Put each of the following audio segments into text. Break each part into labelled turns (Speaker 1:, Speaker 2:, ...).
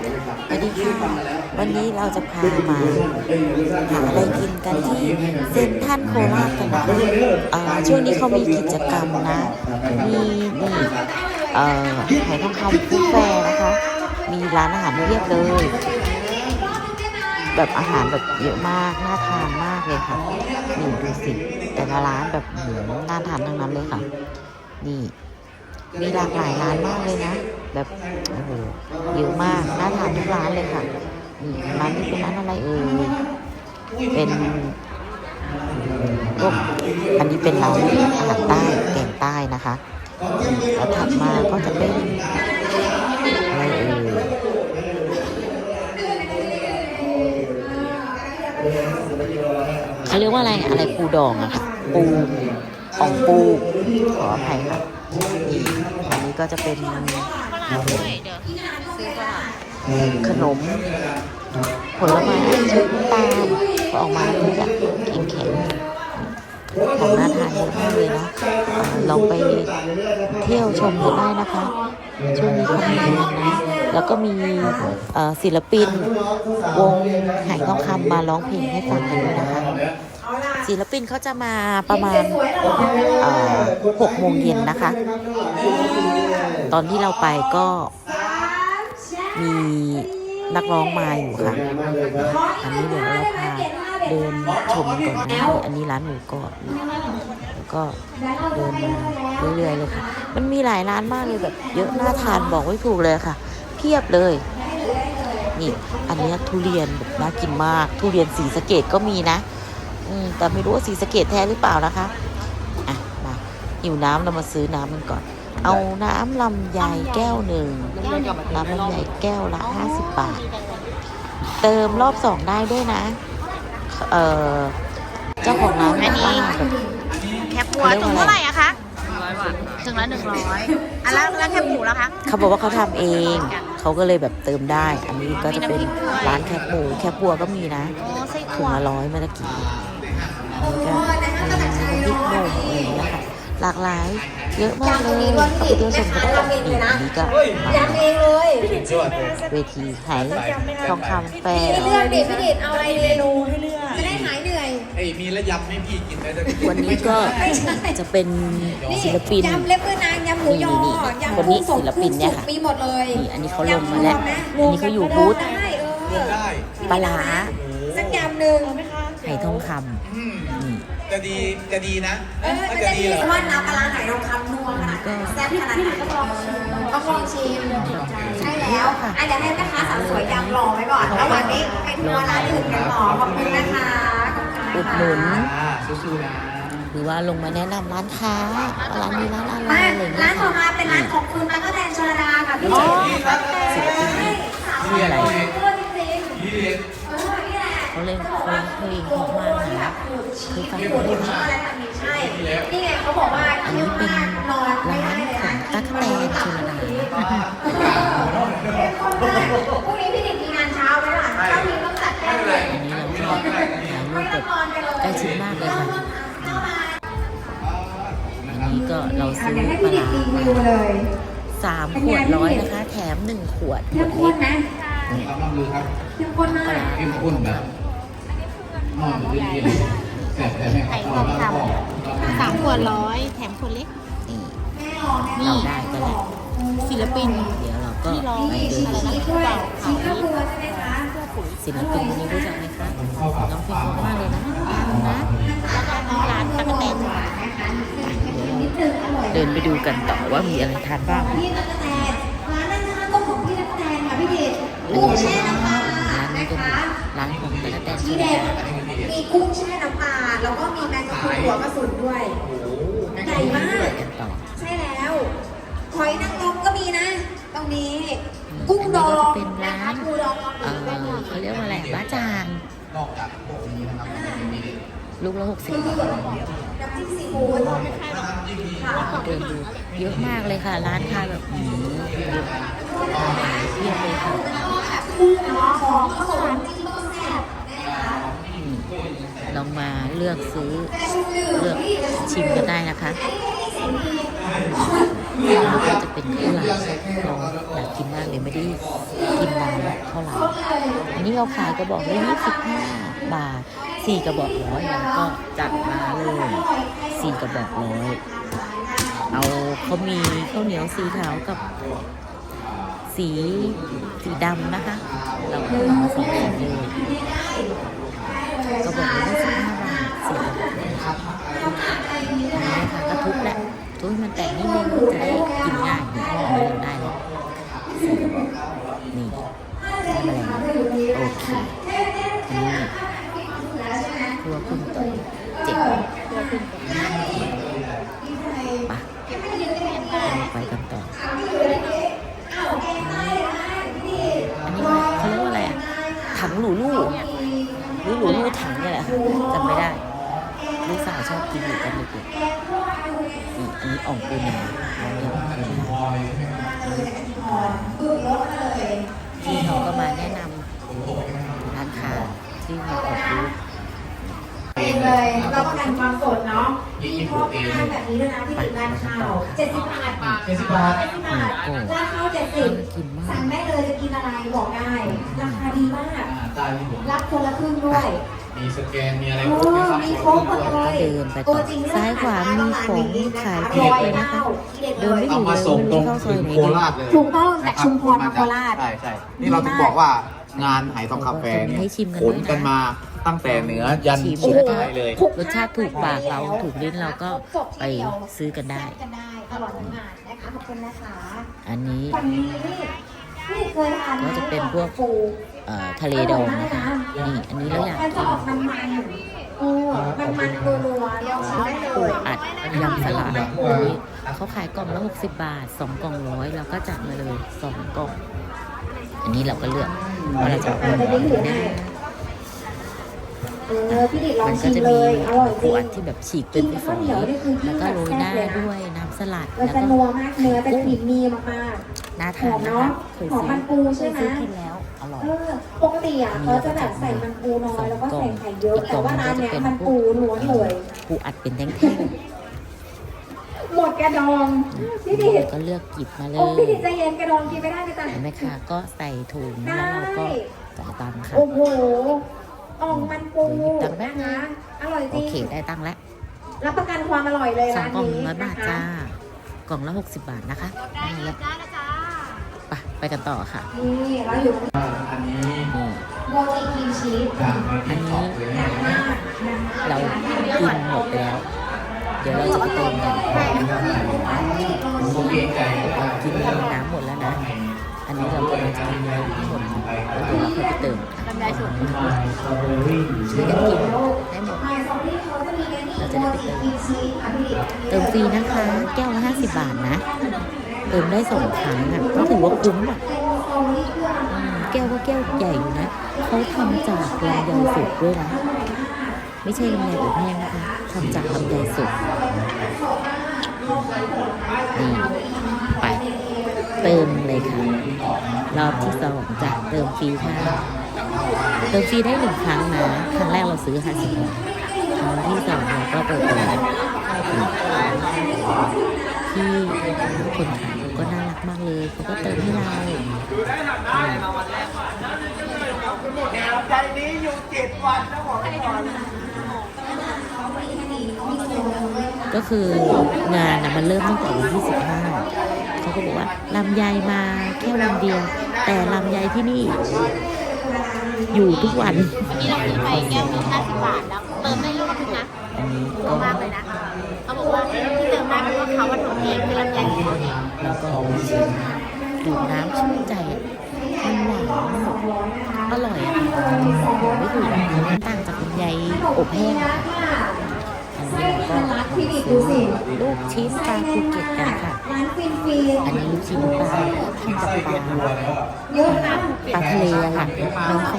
Speaker 1: สวัสดีค่ะวันนี้เราจะพามาหาอะไรกินกันที่เซ็นทรัลโคราชกันนะคะเอ่อช่วงนี้เขามีกิจกรรมนะ มีนี่เอ่อหายทองคำฟู้ดแฟร์นะคะ มีร้านอาหารเพียบเลย แบบอาหารแบบเยอะมากน่าทานมากเลยค่ะนี่ดูสิแต่ละร้านแบบหืมน่าทานทั้งนั้นเลยค่ะ นี่ มีหลากหลายร้านมากเลยนะ แบบโอ้โหเยอะมากน่าทานทุกร้านเลยค่ะนี่ร้านนี้เป็นร้านอะไรเอ่ยเป็นพวกอันนี้เป็นร้านอาหารใต้แกงใต้นะคะแล้วถัดมาก็จะเป็นอะไรเอ่ยเขาเรียกว่าอะไรอะไรปูดองอะค่ะปูของปูขออภัยค่ะนี่ ก็จะเป็นขนม ผลไม้ชุบน้ำตาลก็ออกมาเป็นแบบแข็งๆของน่าทานเยอะมากเลยนะเอ่อลองไปเที่ยวชมกันได้นะคะช่วงนี้เขามีงานนะแล้วก็มีเอ่อศิลปิน วงหายทองคำมาร้องเพลงให้ฟังกันด้วยนะคะ ศิลปินเขาจะมาประมาณหกโมงเย็นนะคะ ตอนที่เราไปก็มีนักร้องมาอยู่ค่ะ อันนี้เดี๋ยวเราพาเดินชมก่อนนะอันนี้ร้านหมูกรอบแล้วก็เดินมาเรื่อยๆเลยค่ะ มันมีหลายร้านมากเลยแบบเยอะน่าทานบอกไม่ถูกเลยค่ะ เพียบเลย นี่ อันนี้ทุเรียนแบบน่ากินมาก ทุเรียนสีสะเกดก็มีนะ อืมแต่ไม่รู้ว่าสีสะเกดแท้หรือเปล่านะคะอะมาหิวน้ำเรามาซื้อน้ำกันก่อน เอาน้ำลำไยแก้วหนึ่งน้ำลำไยแก้วละห้าสิบบาท เติมรอบสองได้ด้วยนะ เอ่อเจ้าของร้านบอกว่าแบบ
Speaker 2: แคบหมูถุงเท่าไหร่อะคะถึงละหนึ่งร้อยอะแล้วแล้วแคบหมูแล้วคะ
Speaker 1: เขาบอกว่าเขาทำเอง เขาก็เลยแบบเติมได้ อันนี้ก็จะเป็นร้านแคบหมู แคบบัวก็มีนะ
Speaker 2: โอ้ไส้
Speaker 1: ถุ
Speaker 2: อั่
Speaker 1: ง
Speaker 2: ว
Speaker 1: ละร้อยเมื่อกี้ อันนี้ก็มีน้ำพริกหนุ่มอะไรอย่างเงี้ยค่ะหลากหลาย เยอะมากเลยเขาไปเที่ยวชมกันได้นี่อันนี้ก็มา
Speaker 3: ย้ำเองเลย
Speaker 1: เวทีไหทองคำแฟร์
Speaker 3: เลือกเดิพี่เดิดเอาอะไรเมนูให้เลือกจะได้หายเหนื่อย
Speaker 4: ไอ้มีระยำให้พี่กินได้วย
Speaker 1: วันนี้ก็จะเป็นศิลปิน
Speaker 3: ยำเล็บมือนางยำหมูยอยำ
Speaker 1: คนนี้ศิลปินเนี่ยค่ะ
Speaker 3: มีหมดเลย
Speaker 1: นี่อันนี้เขาลงมาแล้วอันนี้เขาอยู่บูธปลาร้า
Speaker 3: สักยำหนึ่ง
Speaker 1: ไห ทองค
Speaker 4: อืมำ
Speaker 1: นี่
Speaker 4: จะดีจะดีนะ
Speaker 3: เออ
Speaker 4: ถ้า
Speaker 3: มัน
Speaker 4: จะ
Speaker 3: จะ
Speaker 4: ดี
Speaker 3: ดี
Speaker 4: เหรอ
Speaker 3: ว่าน้ำปลาร้าไหนเราคำนัวขนาดไหนแซ่บขนาดไหนก็ลองชิมก็ลองชิมใช่แล้วอะเดี๋ยวให้แม่ค้าสาวสวยยำรอไว้ก่อนระหว่างนี้ไปทัวร์ร้านอื่นกันต่อขอบคุณนะคะขอบคุณค่ะ
Speaker 1: อุดหนุน
Speaker 4: อ่าสู้ๆนะ
Speaker 1: หรือว่าลงมาแนะนำร้านค้าว่าร้านนี้ร้านอะไร
Speaker 3: มา
Speaker 1: อะไรอย่างเงี้
Speaker 3: ร้ายนต่อ
Speaker 1: ค่ะ
Speaker 3: มาเป็นร้านของคุณตั๊กแตนชลดาค่ะพี่
Speaker 1: อ๋อ
Speaker 3: เจ๋ง
Speaker 1: ศิลปินนี้ชื่ออะไร
Speaker 3: เออจริง
Speaker 4: พี่เรียน
Speaker 3: ๆเออนี่แหละ
Speaker 1: เขาเล่นเขาร้องเพลงเพราะมากนะเคยฟังเพลงไหม
Speaker 3: อะไรแบบนี้ใช่นี่ไงเขาบอกว่า
Speaker 1: อัน
Speaker 3: เที่ย
Speaker 1: นี้
Speaker 3: ว
Speaker 1: เป็น
Speaker 3: มากนอนไม่
Speaker 1: ร้า
Speaker 3: ได้
Speaker 1: น
Speaker 3: เลย
Speaker 1: ของ
Speaker 3: นะ
Speaker 1: ตั๊กแตนชลดา
Speaker 3: พรุ่งนี้พี่ดิดมีงานเช้าไหมล่ะถ้ามีต้องจัดแก้เลย
Speaker 1: อันนี้เราก็ถ่ายรูปแบบใกล้ชิดมากเลยค่ะอันนี้ก็เราซื้อ
Speaker 3: เดี๋ยวให้
Speaker 1: ป
Speaker 3: พี่
Speaker 1: ลา
Speaker 3: ดิด
Speaker 1: ร้า
Speaker 3: รีวิวเลย
Speaker 1: สามขวดร้อยนะคะ แถมหนึ่งขวดข
Speaker 3: เข้
Speaker 1: ว
Speaker 3: ม
Speaker 1: ด
Speaker 3: ข้
Speaker 1: เล็
Speaker 3: น
Speaker 1: ก
Speaker 3: นะ
Speaker 4: ครับลองดูครับ
Speaker 3: เข้มข้นมาก
Speaker 4: เข้มข้นแบบ นอนอยู่ที่นี่แสบแต่แม่เขาเอาแล้วก็
Speaker 2: สามขวดร้อยแถมขวดเล็ก
Speaker 1: นี่
Speaker 3: แม่ลองแน่
Speaker 1: เราได้กันแล้ว
Speaker 2: ศิลปิน
Speaker 1: เดี๋ยวเราก็
Speaker 2: ที่ร้อง
Speaker 1: ไปเดินดู
Speaker 3: นี่ช่วยชิ้นข้าวครัวใช่ไหมคะ
Speaker 1: ศิลปินคนนี้รู้จักไหมคะน้องเพลงเพราะมากเลยนะนะ
Speaker 2: แล้วก็น้องร้านตั๊กแตน
Speaker 1: เดินไปดูกันต่อว่ามีอะไรทานบ้าง
Speaker 3: พี่ตั๊กแตนร้านนั้นนะคะก็ของพี่ตั๊กแตนค่ะพี่ดิดกุ้งแช่น้ำปลา
Speaker 1: ร้านนี้
Speaker 3: นะ
Speaker 1: ก็มี
Speaker 3: คะ
Speaker 1: ร้านของตะกะแตน
Speaker 3: ที่
Speaker 1: ชล
Speaker 3: เด็ด
Speaker 1: ดา
Speaker 3: มีกุ้งแช่น้ำปลาแล้วก็มีแมงกะพรุนหัวกระสุนด้วยใหญ่มาก
Speaker 1: กันต่อ
Speaker 3: ใช่แล้วหอยนางรมก็มีนะ ตรงนี้ กุ้งดอ
Speaker 1: อันนี้ก็
Speaker 3: ง
Speaker 1: จะเป็นร้าน
Speaker 3: ปูดอง
Speaker 1: เอ่อเขาเรียกว่าอะไรบ้าจาง
Speaker 4: นอกจากพวกนี้นะครับยังมี
Speaker 1: ลูกละหกสิบบาท
Speaker 3: น้ำจิ้มซีฟู้ดค่ะ
Speaker 1: เดินดูเยอะมากเลยค่ะ ร้านค้าแบบอืมเยอะเพียบเลยค่ะ
Speaker 3: กุ้งเนาะของข้าวสารจิ้มก็แซ่บนะคะ
Speaker 1: อืม ลองมาเลือกซื้อ
Speaker 3: เลือ
Speaker 1: กชิมกันได้นะคะแล้วก็จะเป็นข้าวหลามเราอยากกินมากเลยไม่ได้กินนานแล้วเท่าไหร่อันนี้เราขายกระบอกละ25 บาทสี่กระบอกร้อยเราก็จัดมาเลยสี่กระบอกร้อยเอาเขามีข้าวเหนียวสีขาวกับสีสีดำนะคะ เราก็เอามาสองสีเลย กระบอกละ25บาทสี่กระบอกเลยค่ะอันนี้นะคะก็ทุบแหละทุบมันแตกนิดนึงจะได้กินง่ายนี่ห่อนี้ได้เลยสี่กระบอกนี่แมลงโอเคอันนี้ครัวคุณต่อยเจ็ดไป ลูกสาวชอบกินอยู่ตอนเด็กๆนี่อันนี้อ่องปูนาน้องเรียกอ่องปูนาที่เขาก็มาแนะนำร้านค้าที่มาออกบูธ
Speaker 3: เองเลยเราประกันความสดเนาะมีพวกงานแบบนี้ด้วยนะที่ติดร้านข้าว70บาท
Speaker 4: เจ็ดสิบบาท
Speaker 3: 70บาทร้านข้าว70
Speaker 1: กินมา
Speaker 3: สั่งได้เลยจะกินอะไรบอกได้ ราคาดีมาก รับคนละครึ่งด้วย
Speaker 4: มีสแกนมีอะไร
Speaker 3: โอ้
Speaker 4: ครบไหมครับ
Speaker 3: มีครบหมดเลย
Speaker 1: เดินไปต่อซ้ายขวามีของขายเพียบเลยนะคะเดินไม่
Speaker 4: เอา
Speaker 1: ถูก
Speaker 4: มา
Speaker 1: เลย
Speaker 4: ส่ง
Speaker 1: ไม่
Speaker 4: ตร
Speaker 1: รู้
Speaker 4: ง
Speaker 1: เข้าซอ
Speaker 4: ถึ
Speaker 1: ย
Speaker 4: ง
Speaker 1: ไหน
Speaker 4: โค
Speaker 1: ดี
Speaker 4: ราชเลย
Speaker 3: ถูกต้องจากชุมพรมาโคราช
Speaker 4: ใช่ใช่นี่เราถึงบอกว่างานไหทองคำแฟร์เนี่ย
Speaker 1: ให้ชิมกัน
Speaker 4: ข
Speaker 1: ด้วย
Speaker 4: น
Speaker 1: นะ
Speaker 4: กันมาตั้งแต่เหนือยัน
Speaker 1: ชิม
Speaker 4: สุดท้ายเลย
Speaker 1: รสชาติถูกปากเราถูกลิ้นเราก็ไปซื้อกันได้
Speaker 3: กันได้อร่อยมากๆนะคะขอบคุณนะคะ
Speaker 1: อันนี้
Speaker 3: วันนี้นี่เคยทานไหม
Speaker 1: ก็จะเป็นพวก
Speaker 3: ปู
Speaker 1: เอ่อ ทะเลดองนะคะนี่อันนี้เราอยาก
Speaker 3: มันจะ
Speaker 1: กิน
Speaker 3: ออกมันมันโอ้มันมันๆนัวๆลองชิมได้เล
Speaker 1: ปู
Speaker 3: ย
Speaker 1: อัดยำสลัดอันนี้เขาขายกล่องละ60 บาท 2 กล่องร้อยเราก็จัดมาเลย 2 กล่อง อันนี้เราก็เลือกว่าเราจะเอาอันไหนนะ
Speaker 3: เออพี่ดิดลอง
Speaker 1: มันก็
Speaker 3: ชิม
Speaker 1: จะ
Speaker 3: เล
Speaker 1: มี
Speaker 3: ยอร่อยจ
Speaker 1: ปู
Speaker 3: ริง
Speaker 1: อัดที่แบบฉีกเป็นฝอยแล้วก็โรยหน้าด้วยน้ำสลัด
Speaker 3: มัน
Speaker 1: แล้ว
Speaker 3: จะ
Speaker 1: ก็
Speaker 3: นัวมากเนื้อจะครีมมี่มาก
Speaker 1: น่า
Speaker 3: ๆห
Speaker 1: ทา
Speaker 3: อนม
Speaker 1: นะ
Speaker 3: เนาะ
Speaker 1: คะเคย
Speaker 3: หอม
Speaker 1: ซื้อ
Speaker 3: มันปู
Speaker 1: เค
Speaker 3: ใช่
Speaker 1: ย
Speaker 3: ไหม
Speaker 1: ซื้ อกินแล้วอร่อย
Speaker 3: เออปกติอะเขาจะแบบใส่มันปูน้อยแล้วก็ใส่ไข่เยอะ แต่ว่าร้านเนี้ยมันปูล้วนเลย
Speaker 1: ปูอัดเป็นแท่ง
Speaker 3: หมดกระดองพี่ดิ
Speaker 1: ๆ
Speaker 3: ด
Speaker 1: แล้วก็เลือกกิบมาเล
Speaker 3: โอ้พี่
Speaker 1: ย
Speaker 3: ดิดใจเย็นกระดองกินไม่ได้นะจ๊ะ
Speaker 1: เห็นไหมคะก็ใส่ถุงแล้วเราก็จ่ายตังค์ค่ะ
Speaker 3: โอ้โหอ่องมันปูนะคะ อร่อยจ
Speaker 1: โอ
Speaker 3: ริง
Speaker 1: เคได้ตังค์แล้ว
Speaker 3: รับประกันความอร่อยเลย
Speaker 1: สอง
Speaker 3: ร้าน
Speaker 1: กล่อง
Speaker 3: นี้
Speaker 1: ร้อยบา
Speaker 3: นะ
Speaker 1: ท
Speaker 3: คะ
Speaker 1: จ้า กล่องละหกสิบบาทนะคะได้แล้ว ไปไปกันต่อค่ะ
Speaker 3: นี่เราอยู่ที่
Speaker 4: อันนี้
Speaker 1: นี่
Speaker 3: โมจิครีมชีส
Speaker 4: จากมาที่ขอบเลยนะ
Speaker 3: มากนะคะ
Speaker 1: เรากินหมดไปแล้ว เดี๋ยวเราจะไปเติมกัน
Speaker 4: ผมเกรงใจว่า
Speaker 1: กินน้ำหมดแล้วนะ อันนี้เรากำลังจะกินน้ำให้หมดแล้วเดี๋ยวเราค่อยไปเติมค่ะ
Speaker 2: ลำไยสด
Speaker 4: สตรอเบอรี่
Speaker 1: ช่วยกันกินให้หมด
Speaker 3: ไฮซอรี่เขาจะมีกันนี่
Speaker 1: เราจะ
Speaker 3: โม
Speaker 1: ได้ไป
Speaker 3: จิ
Speaker 1: เติม
Speaker 3: ครีมชีสค่ะพี่ดิบ
Speaker 1: เติมฟรีนะคะ แก้วละ50 บาทนะ เติมได้สองครั้งอะก็ถือว่าคุ้มอะ
Speaker 3: เป็นสตรอเบ
Speaker 1: แก้วก็แก้วใหญ่อยู่นะเขาทำจากลำไยสุดด้วยนะไม่ใช่ลำไยอบแห้งนะคะทำจากลำไยสุดนี่ไปเติมเลยค่ะ รอบที่สองจะเติมฟรีค่ะ เติมฟรีได้หนึ่งครั้งนะ ครั้งแรกเราซื้อ50บาทครั้งที่สองเราก็เปิดติมที่คนขาย ก็น่ารักมากเลยเขาก็เติมให้เราก็คืองานนะมันเริ่มตั้งแต่วันที่15เขาก็บอกว่าลำไยมาแค่วันเดียว แต่ลำไยที่นี่ อยู่ทุกวัน
Speaker 2: นี่เราซื้อไปแก้วหนึง50บาทแล้วเติมได้ลูกนึงนะ
Speaker 1: อันนี้
Speaker 2: เย
Speaker 1: ก็
Speaker 2: อะมากเลยนะเขากว่าที่เติมได้เพราะว่าเขาว่าทำเองคือลำไยของเขาเอง
Speaker 1: แล้วก็ชิมดูดน้ำชื่นใจมันหวานอร่อยไม่ถูกกันต่างจากลำไยอบแห้งอันนี้ก็ลูกชิ้นปลาภูเก็ตกันค่ะ อันนี้ลูกชิ้นปลาทำจากปลาปลาทะเลค่ะน้องเขา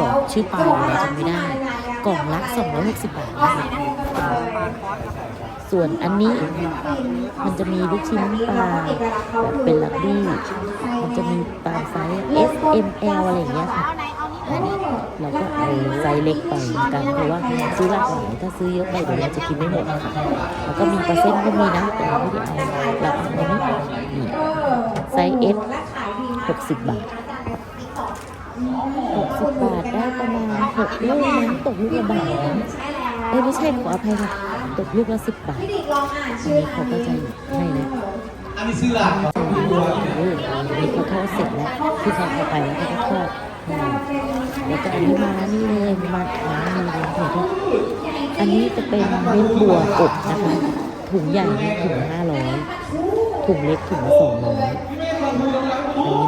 Speaker 1: บอกชื่อปลาอะไรจำไม่ได้ กล่องละ260 บาทนะคะ ส่วนอันนี้มันจะมีลูกชิ้นปลาแบบเป็นลักบี้มันจะมีปลาไซส์ S M L อะไรอย่างเงี้ยค่ะ
Speaker 2: เรา
Speaker 1: ก็เอาไซส์เล็กไปเหมือนกันเพราะว่าซื้อหลากหลายถ้าซื้อเยอะไปเดี๋ยวเราจะกินไม่หมดค่ะแล้วก็มีปลาเส้นก็มีนะแต่เราไม่ได้เอาเราเอาอันนี้นี่ไซส์ S 60 บาท60บาทได้ประมาณ6ลูกนะตกลูกละบาทเอ้ยไม่ใช่ขออภัยค่ะ ตกลูกละ10บาท
Speaker 3: พี่ดิกลองอ่าน
Speaker 1: อัน
Speaker 3: ชื่อ
Speaker 1: นี้เขาก็จะให้เลย
Speaker 4: อันนี้ซื้อหลักครับ
Speaker 1: เอออันนี้เขาทอดเสร็จแล้วคือเขาเอาไปแล้วเขาก็ทอดให้เราแล้วก็อันนี้มานี่เลยมามานี่เลยเห็นไหมอันนี้จะเป็นเม็ดบัวอบนะคะถุงใหญ่นี่ถุงห้าร้อยถุงเล็กถุงละสองร้อย อันนี้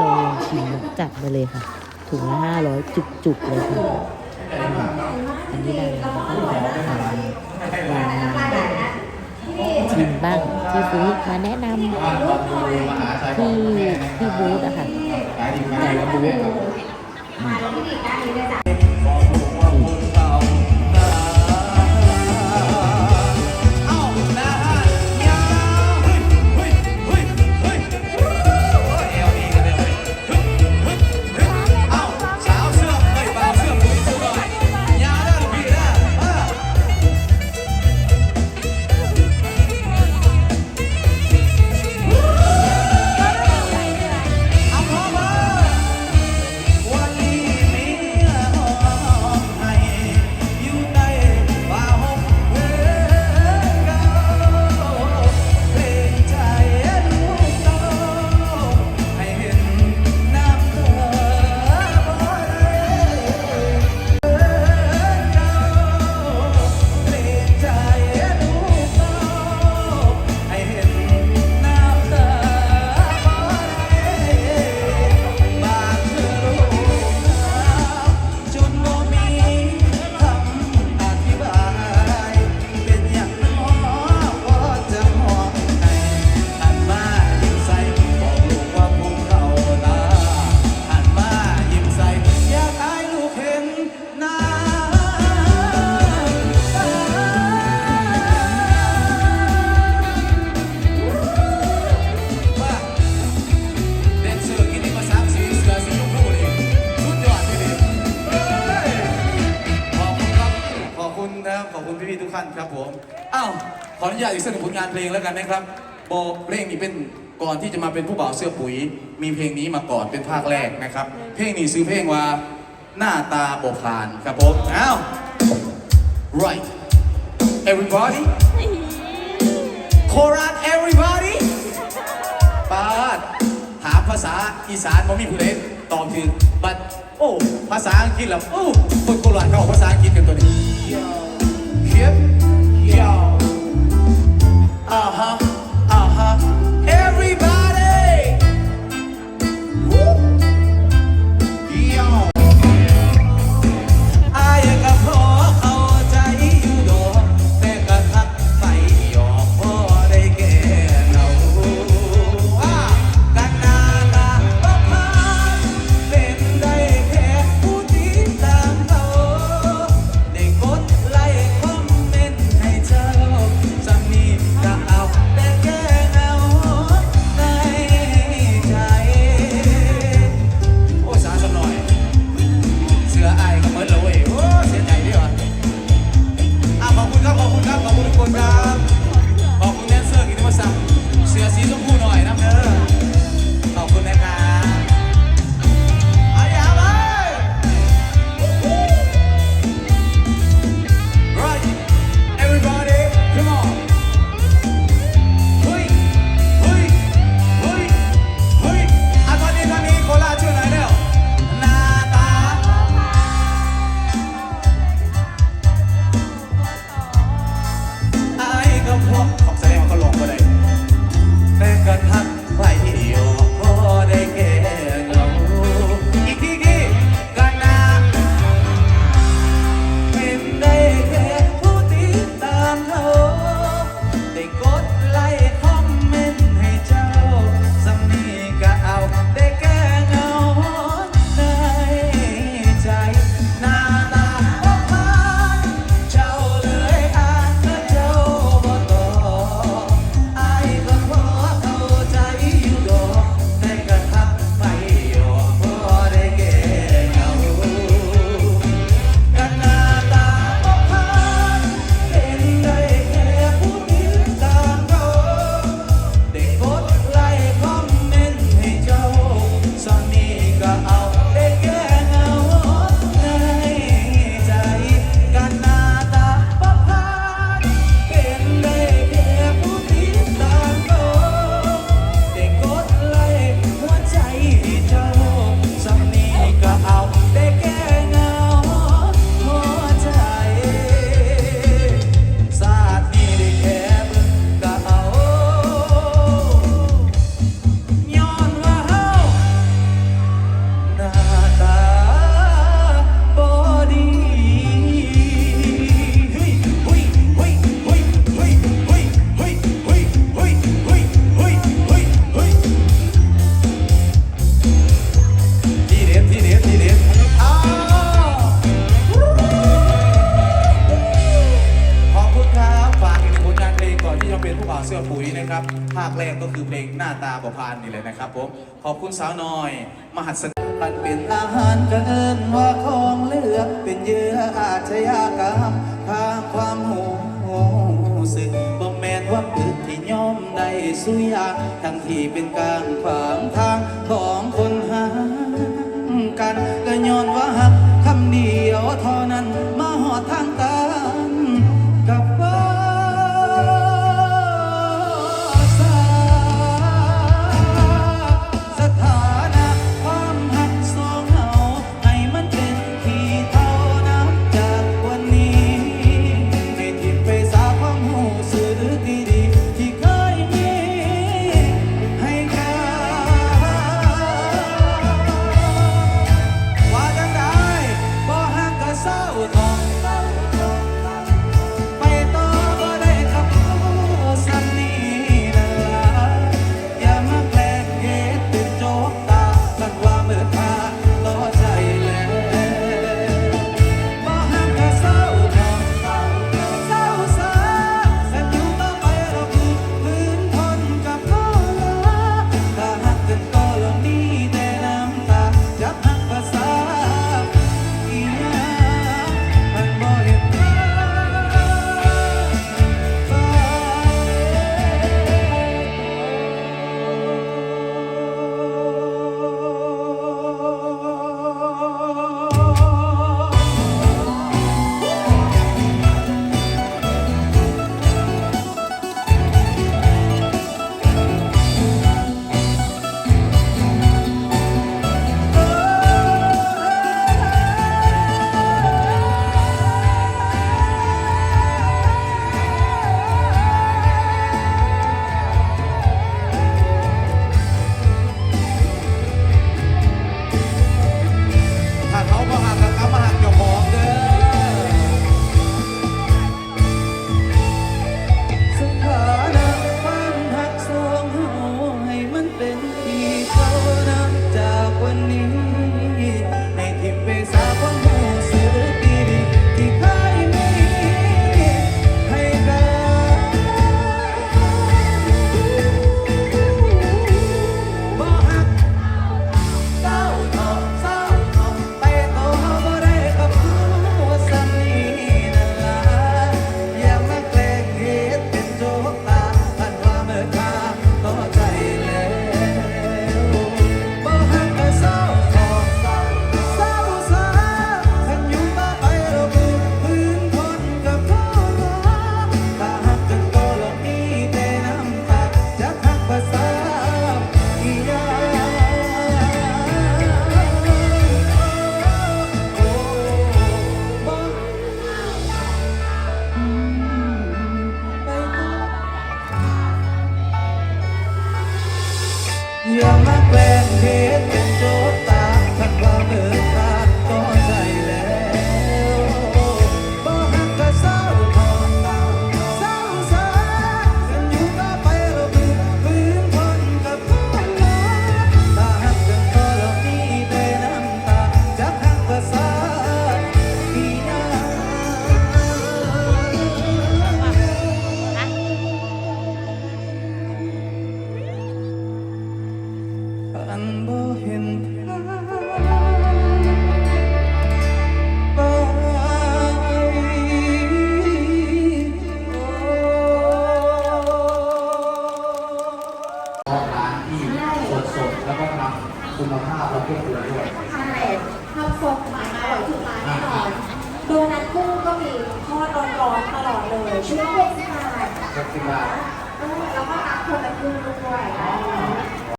Speaker 1: เราลองชิมจัดมาเลยค่ะ ถุงละห้าร้อยจุกๆเลยค่ะ อันนี้ได้แล้วก็มามา ชิมบ้างที่ซื้อมาแนะนำที่ที่บูธอะค่ะแต่ละบูธ
Speaker 5: งานเพลงแล้วกันนะครับโบเพลงนี้เป็นก่อนที่จะมาเป็นผู้บ่าวเสื้อปุ๋ย มีเพลงนี้มาก่อนเป็นภาคแรกนะครับ เพลงนี้ซื้อเพลงว่าหน้าตาโบผ่านครับผมอ้าว right everybody chorus everybody ปาดถามภาษาอีสานบ่มีผู้เล่นตอบถึงบัดโอ้ภาษาอังกฤษล่ะโอ้คนโคราชเขาเอาภาษาอังกฤษกันตัวนี้เขียน อ่า ก็คือเพลงหน้าตาบอพานนี่เลยนะครับผม ขอบคุณสาวน้อย มหัศจรรย์ปันเป็นอาหารกระเอินว่าของเลือกเป็นเยื่ออาชญากรรมทางความหูสึกบ่แม่นว่าปึกที่ย่อมได้สุยาทั้งที่เป็นกลางขวางทางของคนหากันก็ย้อนว่าหักคำเดียวเท่านั้นมาหอดทางต